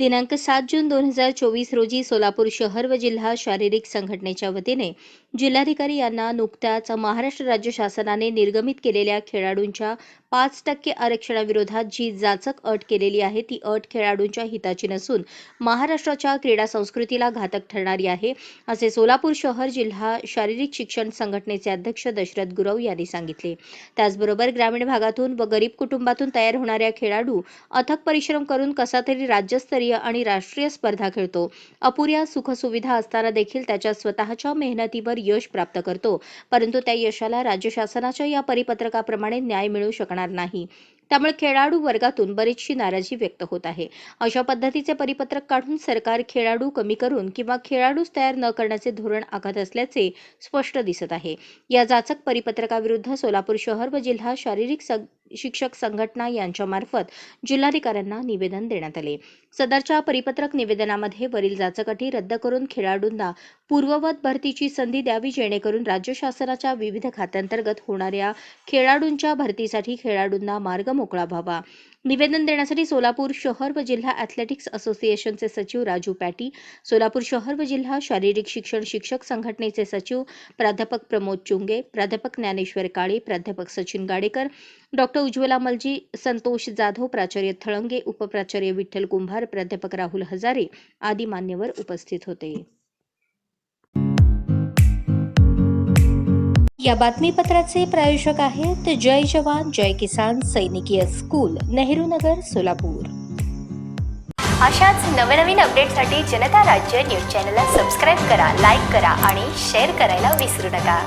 दिनांक सात जून दोन हजार चोवीस रोजी सोलापूर शहर व जिल्हा शारीरिक संघटनेच्या वतीने जिल्हाधिकारी यांना नुकत्याच महाराष्ट्र राज्य शासनाने निर्गमित केलेल्या खेळाडूंच्या पाच टक्के आरक्षणाविरोधात जी जाचक अट केलेली आहे ती अट खेळाडूंच्या हिताची नसून महाराष्ट्राच्या क्रीडा संस्कृतीला घातक ठरणारी आहे असे सोलापूर शहर जिल्हा शारीरिक शिक्षण संघटनेचे अध्यक्ष दशरथ गुरव यांनी सांगितले. त्याचबरोबर ग्रामीण भागातून व गरीब कुटुंबातून तयार होणाऱ्या खेळाडू अथक परिश्रम करून कसा तरी राज्यस्तरीय आणि राष्ट्रीय स्पर्धा खेळतो. अपुऱ्या सुखसुविधा असताना देखील त्याच्या स्वतःच्या मेहनतीवर यश प्राप्त करतो परंतु त्या यशाला राज्य शासनाच्या या परिपत्रकाप्रमाणे न्याय मिळू शकणार नाही. त्यामुळे खेळाडू वर्गातून बरीचशी नाराजी व्यक्त होत आहे. अशा पद्धतीचे परिपत्रक काढून सरकार खेळाडू कमी करून किंवा खेळाडूच तयार न करण्याचे धोरण आखत असल्याचे स्पष्ट दिसत आहे. या जाचक परिपत्रकाविरुद्ध सोलापूर शहर व जिल्हा शारीरिक शिक्षक संघटना यांच्यामार्फत जिल्हाधिकाऱ्यांना निवेदन देण्यात आले. सदरच्या परिपत्रक निवेदनामध्ये वरील जाचकटी रद्द करून खेळाडूंना पूर्ववत भरतीची संधी द्यावी जेणेकरून राज्य शासनाच्या विविध खात्यांतर्गत होणाऱ्या खेळाडूंच्या भरतीसाठी खेळाडूंना मार्ग मोकळा व्हावा. निवेदन देण्यासाठी सोलापूर शहर व जिल्हा ॲथलेटिक्स असोसिएशनचे सचिव राजू पॅटी सोलापूर शहर व जिल्हा शारीरिक शिक्षण शिक्षक संघटनेचे सचिव प्राध्यापक प्रमोद चुंगे प्राध्यापक ज्ञानेश्वर काळे प्राध्यापक सचिन गाडेकर डॉक्टर उज्ज्वला मलजी संतोष जाधव प्राचार्य थळंगे उपप्राचार्य विठ्ठल कुंभार प्राध्यापक राहुल हजारे आदी मान्यवर उपस्थित होते. या बातमीपत्राचे प्रायोजक आहेत जय जवान जय किसान सैनिकीय स्कूल नेहरू नगर सोलापूर. अशाच नवनवीन अपडेटसाठी जनता राज्य न्यूज चॅनलला सबस्क्राईब करा लाईक करा आणि शेअर करायला विसरू नका.